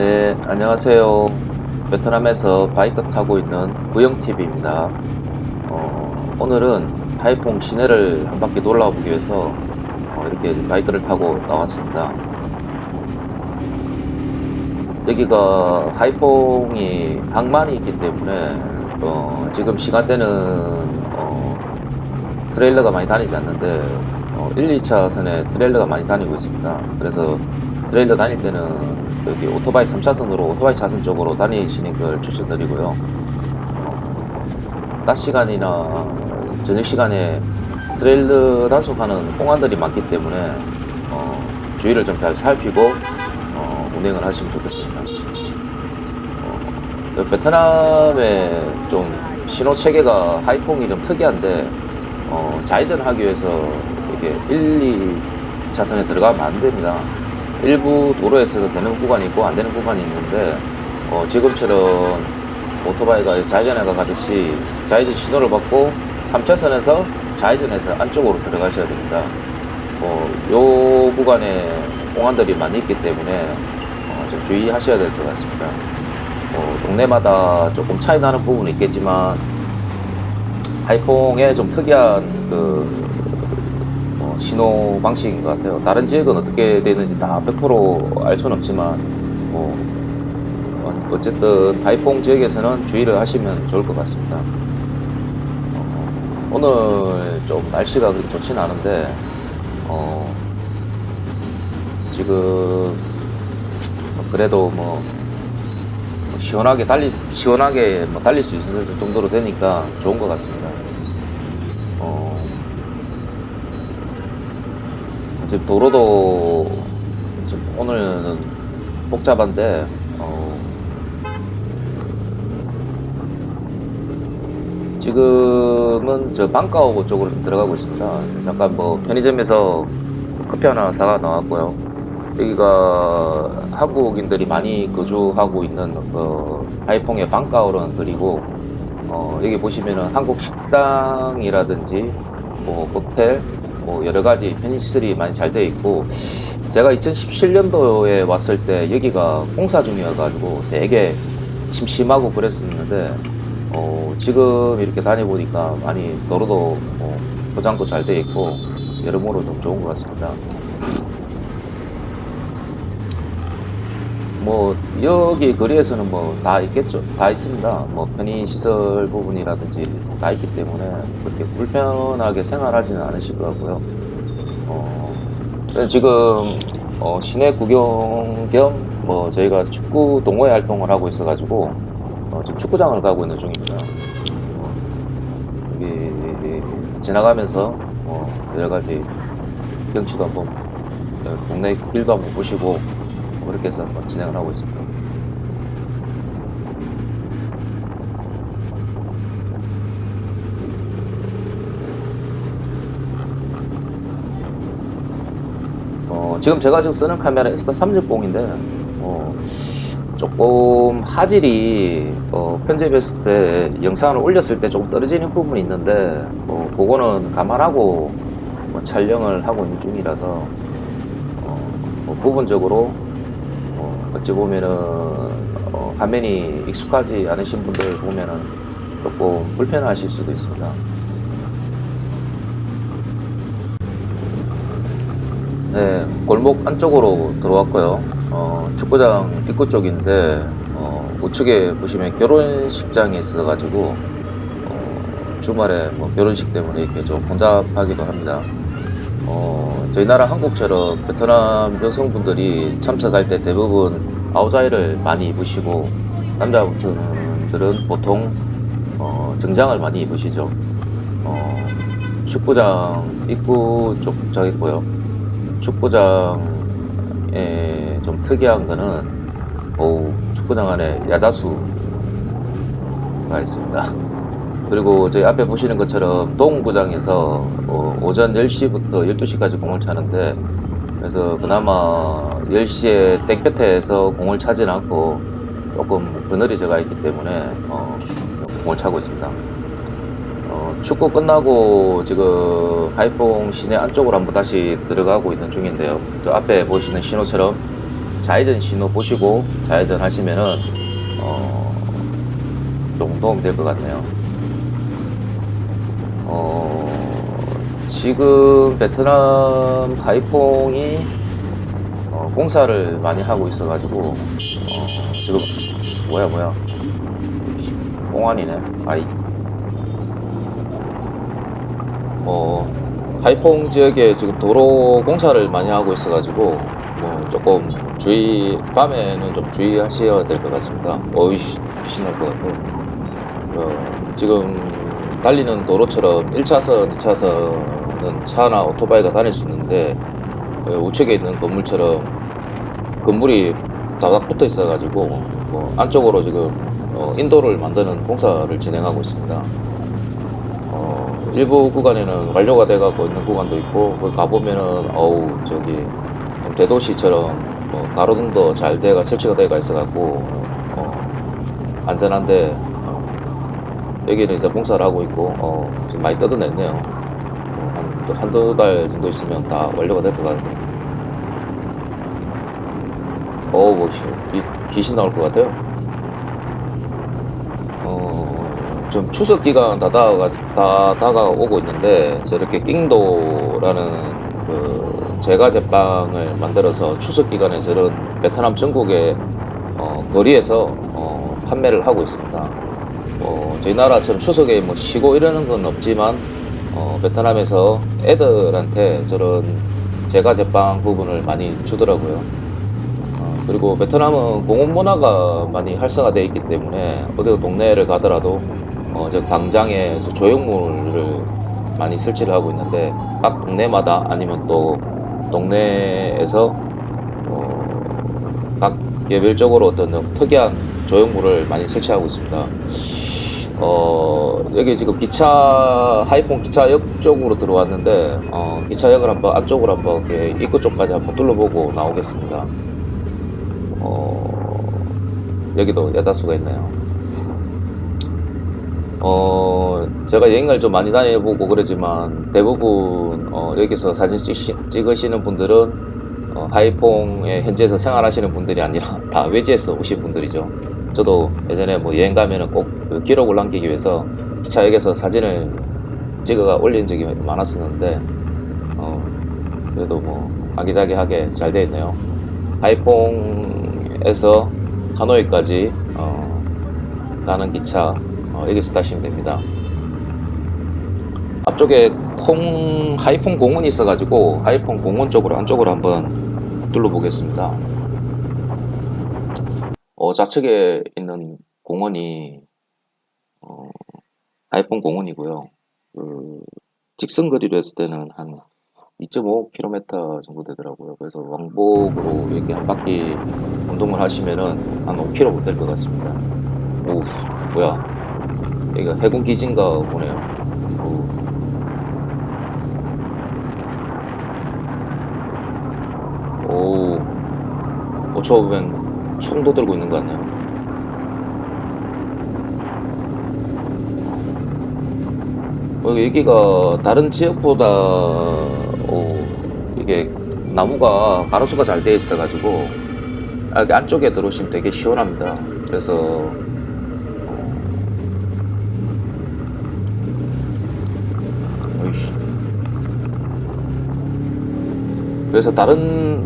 네, 안녕하세요. 베트남에서 바이크 타고 있는 구영TV입니다. 어, 오늘은 하이퐁 시내를 한 바퀴 돌아보기 위해서 어, 이렇게 바이크를 타고 나왔습니다. 여기가 하이퐁이 방만이 있기 때문에 어, 지금 시간대는 어, 트레일러가 많이 다니지 않는데 어, 1, 2차선에 트레일러가 많이 다니고 있습니다. 그래서 트레일러 다닐 때는 여기 오토바이 3차선으로 오토바이 차선 쪽으로 다니시는 걸 추천드리고요. 어, 낮 시간이나 저녁 시간에 트레일러 단속하는 공안들이 많기 때문에 어, 주의를 좀 잘 살피고 어, 운행을 하시면 좋겠습니다. 어, 베트남의 좀 신호 체계가 하이퐁이 좀 특이한데 어, 좌회전 하기 위해서 이게 1, 2차선에 들어가면 안 됩니다. 일부 도로에서도 되는 구간이 있고 안 되는 구간이 있는데 어, 지금처럼 오토바이가 좌회전에 가듯이 좌회전 신호를 받고 3차선에서 좌회전해서 안쪽으로 들어가셔야 됩니다. 어, 요 구간에 공안들이 많이 있기 때문에 어, 좀 주의하셔야 될 것 같습니다. 어, 동네마다 조금 차이 나는 부분은 있겠지만 하이퐁의 좀 특이한 그 어, 신호 방식인 것 같아요. 다른 지역은 어떻게 되는지 다 100%알 수는 없지만 뭐 어, 어쨌든 하이퐁 지역에서는 주의를 하시면 좋을 것 같습니다. 어, 오늘 좀 날씨가 그렇게 좋지는 않은데 어, 지금 뭐 그래도 뭐 시원하게 달리 시원하게 뭐 달릴 수 있을 정도로 되니까 좋은 것 같습니다. 어, 지금 도로도 지금 오늘은 복잡한데 어, 지금은 저 방가오고 쪽으로 좀 들어가고 있습니다. 잠깐 뭐 편의점에서 커피 하나 사가 나왔고요. 여기가 한국인들이 많이 거주하고 있는 그 하이퐁의 방가오라는 거리고 어, 여기 보시면은 한국 식당이라든지 뭐 호텔 뭐 여러 가지 편의시설이 많이 잘 되어 있고 제가 2017년도에 왔을 때 여기가 공사 중이어가지고 되게 심심하고 그랬었는데 어, 지금 이렇게 다녀보니까 많이 도로도 뭐 포장도 잘 되어 있고 여러모로 좀 좋은 것 같습니다. 뭐 여기 거리에서는 뭐 다 있겠죠. 다 있습니다. 뭐 편의 시설 부분이라든지 다 있기 때문에 그렇게 불편하게 생활하지는 않으실 것 같고요. 어 지금 어, 시내 구경 겸 뭐 저희가 축구 동호회 활동을 하고 있어 가지고 어, 지금 축구장을 가고 있는 중입니다. 어, 여기 지나가면서 어, 여러 가지 경치도 한번 어, 동네 길도 한번 보시고 그렇게 해서 한번 진행을 하고 있습니다. 어, 지금 제가 지금 쓰는 카메라 인스타360인데 어, 조금 화질이 어, 편집했을 때 영상을 올렸을 때 조금 떨어지는 부분이 있는데 어, 그거는 감안하고 뭐 촬영을 하고 있는 중이라서 어, 뭐 부분적으로 어, 어찌 보면은 어, 화면이 익숙하지 않으신 분들 보면은 조금 불편하실 수도 있습니다. 네, 골목 안쪽으로 들어왔고요. 어, 축구장 입구 쪽인데 어, 우측에 보시면 결혼식장이 있어가지고 어, 주말에 뭐 결혼식 때문에 이렇게 좀 혼잡하기도 합니다. 어, 저희 나라 한국처럼 베트남 여성분들이 참석할 때 대부분 아우자이를 많이 입으시고 남자분들은 보통 어, 정장을 많이 입으시죠. 어, 축구장 입구 쪽 저 있고요. 축구장에 좀 특이한 거는 오, 축구장 안에 야자수가 있습니다. 그리고 저희 앞에 보시는 것처럼 동구장에서 어, 오전 10시부터 12시까지 공을 차는데 그래서 그나마 10시에 땡볕에서 공을 차진 않고 조금 그늘이 져가 있기 때문에 어, 공을 차고 있습니다. 어, 축구 끝나고 지금 하이퐁 시내 안쪽으로 한번 다시 들어가고 있는 중인데요. 저 앞에 보시는 신호처럼 좌회전 신호 보시고 좌회전 하시면은 어, 좀 도움이 될 것 같네요. 어, 지금 베트남 하이퐁이 어, 공사를 많이 하고 있어가지고 어, 지금 뭐야 뭐야. 공안이네. 아이. 어 하이퐁 지역에 지금 도로 공사를 많이 하고 있어가지고 뭐 조금 주의 밤에는 좀 주의하셔야 될 것 같습니다. 어이씨 귀신 날 것 같고. 어, 지금 달리는 도로처럼 1차선, 2차선 은 차나 오토바이가 다닐 수 있는데 어, 우측에 있는 건물처럼 건물이 다닥 붙어 있어가지고 뭐 안쪽으로 지금 어, 인도를 만드는 공사를 진행하고 있습니다. 어, 일부 구간에는 완료가 돼가고 있는 구간도 있고 거기 가보면은 어우 저기 좀 대도시처럼 뭐 가로등도 잘 돼가 설치가 돼가 있어갖고 어, 안전한데 어, 여기는 이제 공사를 하고 있고 어, 지금 많이 뜯어냈네요. 어, 한, 한두 달 정도 있으면 다 완료가 될 것 같아요. 어우 뭐 이, 귀신 나올 것 같아요. 어, 좀 추석 기간 다 다가 다 다가오고 있는데 저렇게 낑도라는 그 제과 제빵을 만들어서 추석 기간에 저런 베트남 전국의 어, 거리에서 어, 판매를 하고 있습니다. 어, 저희 나라처럼 추석에 뭐 쉬고 이러는 건 없지만 어, 베트남에서 애들한테 저런 제과 제빵 부분을 많이 주더라고요. 어, 그리고 베트남은 공원 문화가 많이 활성화되어 있기 때문에 어디 동네를 가더라도 어, 저 광장에 저 조형물을 많이 설치를 하고 있는데 각 동네마다 아니면 또 동네에서 어, 각 개별적으로 어떤 특이한 조형물을 많이 설치하고 있습니다. 어, 여기 지금 기차, 하이폰 기차역 쪽으로 들어왔는데, 어, 기차역을 한번, 안쪽으로 한번, 이렇게 입구 쪽까지 한번 둘러보고 나오겠습니다. 어, 여기도 야자수가 있네요. 어, 제가 여행을 좀 많이 다녀보고 그러지만 대부분 어, 여기서 사진 찍시, 찍으시는 분들은 어, 하이퐁에 현지에서 생활하시는 분들이 아니라 다 외지에서 오신 분들이죠. 저도 예전에 뭐 여행 가면은 꼭 그 기록을 남기기 위해서 기차역에서 사진을 찍어가 올린 적이 많았었는데 어, 그래도 뭐 아기자기하게 잘 되어 있네요. 하이퐁에서 하노이까지 어, 가는 기차 어, 여기서 타시면 됩니다. 앞쪽에 콩 하이퐁 공원이 있어가지고 하이퐁 공원 쪽으로 안쪽으로 한번 둘러보겠습니다. 어, 좌측에 있는 공원이 어, 하이퐁 공원이고요. 그 직선 거리로 했을 때는 한 2.5km 정도 되더라고요. 그래서 왕복으로 이렇게 한 바퀴 운동을 하시면은 한 5km 못 될 것 같습니다. 오, 뭐야? 여기가 해군 기지인가 보네요. 오, 오, 어, 저웬 총도 들고 있는 것 같네요. 어, 여기가 다른 지역보다 어, 이게 나무가 가로수가 잘돼 있어가지고 여기 안쪽에 들어오시면 되게 시원합니다. 그래서. 그래서 다른 음,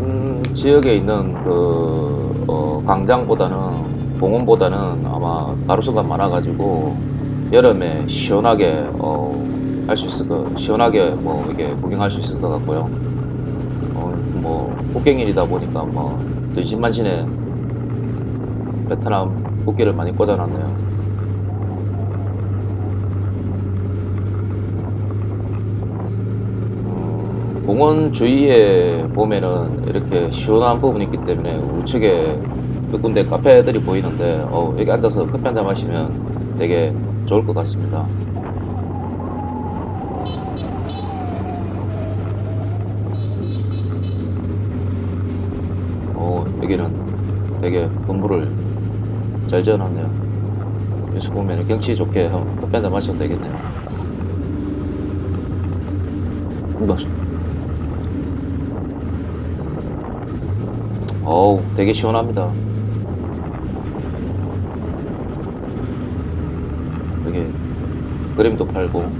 지역에 있는 그 어, 광장보다는 공원보다는 아마 가로수가 많아가지고 여름에 시원하게 어, 할 수 있을 거 시원하게 뭐 이게 구경할 수 있을 것 같고요. 어, 뭐 국경일이다 보니까 뭐 근신만신에 베트남 국기를 많이 꽂아놨네요. 음, 공원 주위에 보면은 이렇게 시원한 부분이 있기 때문에 우측에 몇 군데 카페들이 보이는데 어, 여기 앉아서 커피 한 잔 마시면 되게 좋을 것 같습니다. 어, 여기는 되게 건물을 잘 지어놨네요. 여기서 보면 경치 좋게 한 커피 한 잔 마시면 되겠네요. 음, 맛있- 어우, 되게 시원합니다. 여기 그림도 팔고.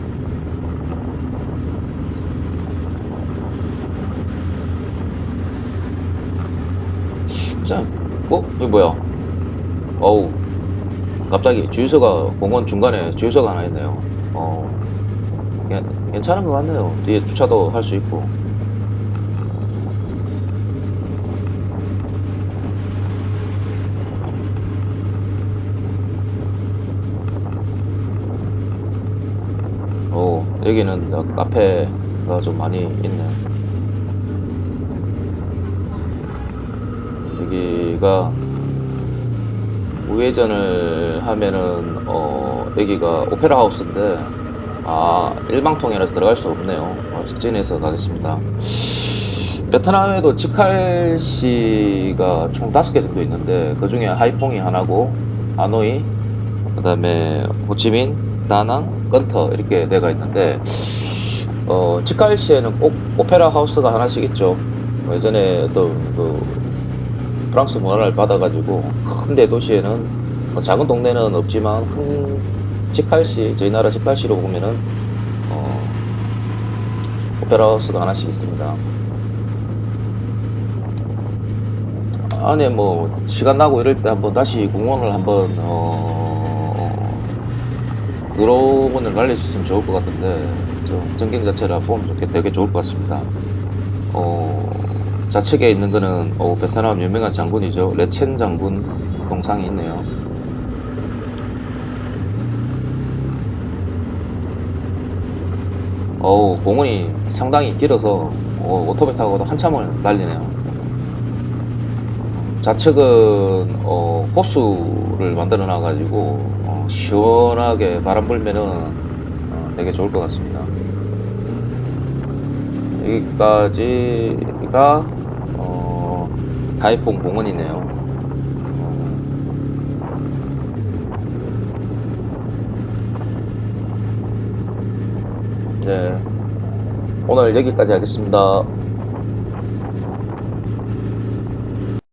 자, 어? 이거 뭐야? 어우, 갑자기 주유소가 공원 중간에 주유소가 하나 있네요. 어, 괜- 괜찮은 것 같네요. 뒤에 주차도 할 수 있고. 오, 여기는 나- 카페가 좀 많이 있네. 여기가 우회전을 하면은 어 여기가 오페라 하우스인데 아 일방통행이라서 들어갈 수 없네요. 어, 직진해서 가겠습니다. 베트남에도 치칼시가 총 다섯 개 정도 있는데 그 중에 하이퐁이 하나고 하노이 그 다음에 호치민, 다낭, 건터 이렇게 내가 있는데 어 치칼시에는 꼭 오페라 하우스가 하나씩 있죠. 뭐 예전에 또 그 프랑스 문화를 받아가지고 큰 대도시에는 뭐 작은 동네는 없지만 큰 치칼시 저희 나라 치칼시로 보면은 어, 오페라 하우스가 하나씩 있습니다. 안에 뭐 시간 나고 이럴 때 한번 다시 공원을 한번 어, 드론을 날릴 수 있으면 좋을 것 같은데 저 전경 자체를 보면 되게 좋을 것 같습니다. 어, 좌측에 있는 거는 어, 베트남 유명한 장군이죠. 레첸 장군 동상이 있네요. 어우, 공원이 상당히 길어서 어, 오토바이 타고도 한참을 달리네요. 좌측은 어, 호수를 만들어 놔가지고 어, 시원하게 바람 불면은 어, 되게 좋을 것 같습니다. 여기까지가 어, 다이퐁 공원이네요. 네, 오늘 여기까지 하겠습니다.